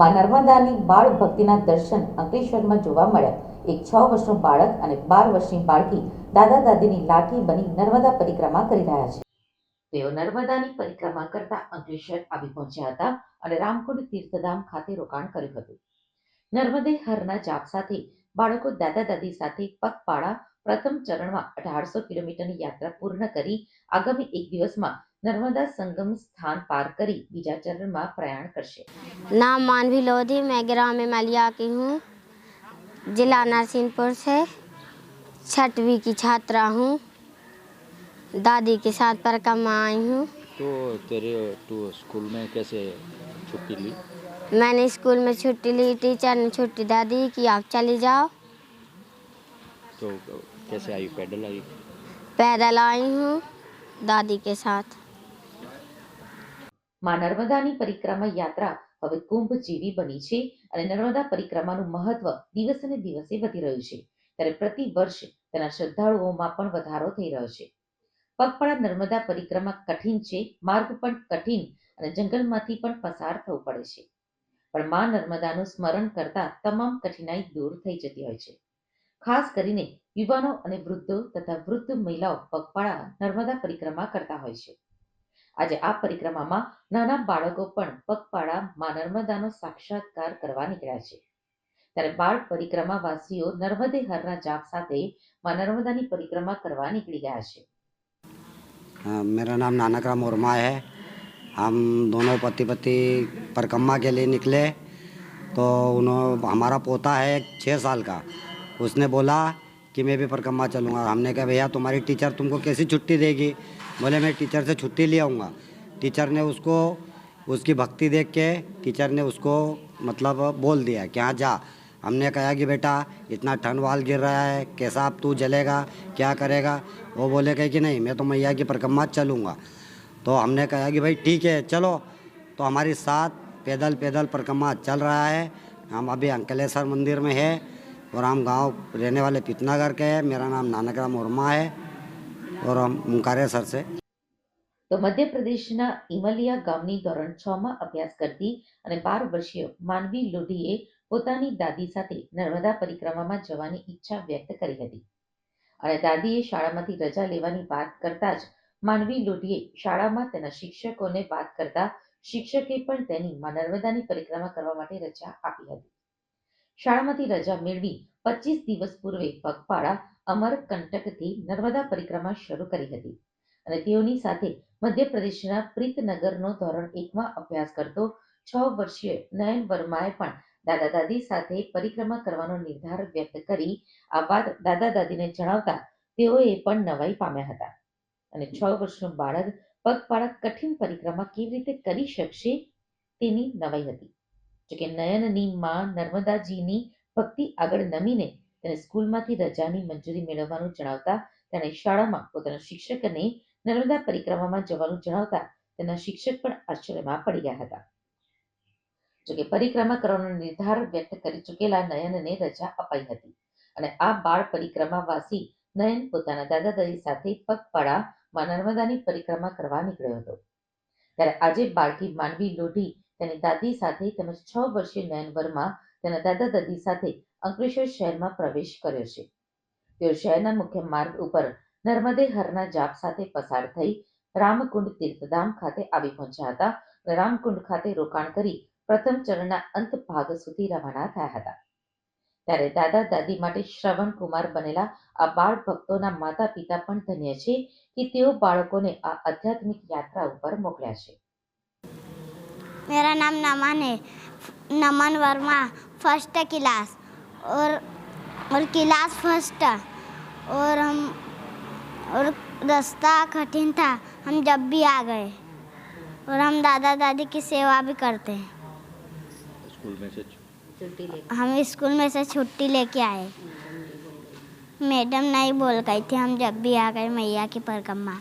માં નર્મદાની બાળ ભક્તિના દર્શન અંકલેશ્વરમાં જોવા મળ્યા. એક છ વર્ષનો બાળક અને બાર વર્ષની બાળકી દાદા દાદીની લાઠી બની નર્મદા પરિક્રમા કરી રહ્યા છે. તેઓ નર્મદાની પરિક્રમા કરતા અંકલેશ્વર આવી પહોંચ્યા હતા અને રામકુંડ તીર્થધામ ખાતે રોકાણ કર્યું હતું. નર્મદે હરના જાપ સાથે બાળકો દાદા દાદી સાથે પગપાળા પ્રથમ ચરણમાં અઢારસો કિલોમીટરની યાત્રા પૂર્ણ કરી આગામી એક દિવસમાં નર્મદા સંગમ સ્થાન પાર કરી બીજા ચરણમાં પ્રયાણ કરશે नाम मानवी लोधी मैं ग्राम में मलिया की हूँ जिला नरसिंहपुर से छठवीं की छात्रा हूँ दादी के साथ परिक्रमा आई हूँ तो तेरे तू स्कूल में कैसे छुट्टी ली मैंने स्कूल में छुट्टी ली टीचर ने छुट्टी दे दी कि आप चली जाओ तो कैसे आई पैदल आई पैदल आई हूँ दादी के साथ માં નર્મદાની પરિક્રમા યાત્રા હવે કુંભ જેવી બની છે અને નર્મદા પરિક્રમાનું મહત્વ દિવસે દિવસે વધી રહ્યું છે. ત્યારે પ્રતિ વર્ષ તેના શ્રદ્ધાળુઓમાં પણ વધારો થઈ રહ્યો છે. પગપાળા નર્મદા પરિક્રમા કઠિન છે, માર્ગ પણ કઠિન અને જંગલમાંથી પણ પસાર થવું પડે છે. પણ માં નર્મદાનું સ્મરણ કરતા તમામ કઠિનાઈ દૂર થઈ જતી હોય છે. ખાસ કરીને યુવાનો અને વૃદ્ધો તથા વૃદ્ધ મહિલાઓ પગપાળા નર્મદા પરિક્રમા કરતા હોય છે. આજે આ પરિક્રમામાં નાના બાળકો પણ પગપાળા માં નર્મદાનો સાક્ષાત્કાર કરવા નીકળ્યા છે ત્યારે બાળ પરિક્રમા વાસીઓ નર્મદે હરના જાપ સાથે માં નર્મદાની પરિક્રમા કરવા નીકળી ગયા છે हाँ, मेरा नाम नानकराम वर्मा है हम दोनों पति पति परिक्रमा के लिए निकले तो उन्होंने हमारा पोता है एक छः साल का उसने बोला कि मैं भी परिक्रमा चलूँगा? हमने कहा, भैया, तुम्हारी टीचर तुमको कैसी छुट्टी देगी? बोले, मैं टीचर से छुट्टी ले आऊँगा। टीचर ने उसको, उसकी भक्ति देख के टीचर ने उसको मतलब बोल दिया कि हाँ जा। हमने कहा कि, बेटा, इतना ठंड वाल गिर रहा है, कैसा अब तू जलेगा, क्या करेगा? वो बोले कहे कि, नहीं, मैं तो मैया की परिक्रमा चलूँगा। तो हमने कहा कि, भाई, ठीक है, चलो। तो हमारी साथ पैदल पैदल परिक्रमा चल रहा है। हम अभी अंकलेश्वर मंदिर में है। और हम गांव रहने वाले पितनागर के हैं मेरा नाम नानकराम वर्मा है और हम मुंकारेसर से તો મધ્યપ્રદેશના ઇમલિયા ગામની ધોરણ છ માં અભ્યાસ કરતી અને બાર વર્ષીય માનવી લોઢીએ પોતાની દાદી સાથે નર્મદા પરિક્રમામાં જવાની ઈચ્છા વ્યક્ત કરી હતી અને દાદીએ શાળામાંથી રજા લેવાની વાત કરતા જ માનવી લોઢીએ શાળામાં તેના શિક્ષકોને વાત કરતા શિક્ષકે પણ તેની માં નર્મદાની પરિક્રમા કરવા માટે રજા આપી હતી શાળામાંથી રજા મેળવી પચીસ દિવસ પૂર્વે પગપાળા અમરકંટકથી નર્મદા પરિક્રમા શરૂ કરી હતી. અને તેઓની સાથે મધ્યપ્રદેશના પ્રીતનગરનો ધોરણ એકમાં અભ્યાસ કરતો છ વર્ષીય નયન વર્માએ પણ દાદા દાદી સાથે પરિક્રમા કરવાનો નિર્ધાર વ્યક્ત કરી આ વાત દાદા દાદીને જણાવતા તેઓએ પણ નવાઈ પામ્યા હતા. અને છ વર્ષનું બાળક પગપાળા કઠિન પરિક્રમા કેવી રીતે કરી શકશે તેની નવાઈ હતી. જોકે નયનની માં નર્મદાજીની ભક્તિ આગળ નમીને તેને સ્કૂલમાંથી રજાની મંજૂરી મેળવવાનું જણાવતા તેણે શાળામાં પોતાના શિક્ષકને નર્મદા પરિક્રમામાં જવાનું જણાવતા તેના શિક્ષક પણ આશ્ચર્યમાં પડી ગયા હતા. જોકે પરિક્રમા કરવાનો નિર્ધાર વ્યક્ત કરી ચૂકેલા નયનને રજા અપાઈ હતી અને આ બાળ પરિક્રમા વાસી નયન પોતાના દાદા દાદી સાથે પગપાળા માં નર્મદાની પરિક્રમા કરવા નીકળ્યો હતો. ત્યારે આજે બાળકી માનવી લોઢી તેની દાદી સાથે તેમજ છ વર્ષીય નયન તેના દાદા દાદી સાથે અંકલેશ્વર શહેરમાં પ્રવેશ કર્યો છે. તેઓ શહેરના મુખ્ય માર્ગ ઉપર નર્મદે હરના જાપ સાથે પસાર થઈ રામકુંડ તીર્થધામ ખાતે આવી પહોંચ્યા હતા અને રામકુંડ ખાતે રોકાણ કરી પ્રથમ ચરણના અંત ભાગ સુધી રવાના થયા હતા. ત્યારે દાદા દાદી માટે શ્રવણ કુમાર બનેલા આ બાળ ભક્તોના માતા પિતા પણ ધન્ય છે કે તેઓ બાળકોને આ આધ્યાત્મિક યાત્રા ઉપર મોકલ્યા છે. मेरा नाम नमन है। नमन वर्मा फ़र्स्ट क्लास और और क्लास फ़र्स्ट और हम और रास्ता कठिन था। हम जब भी आ गए। और हम दादा दादी की सेवा भी करते। हैं स्कूल में से हम स्कूल में से छुट्टी लेके आए। मैडम नहीं बोल गई थी हम जब भी आ गए मैया की परिक्रमा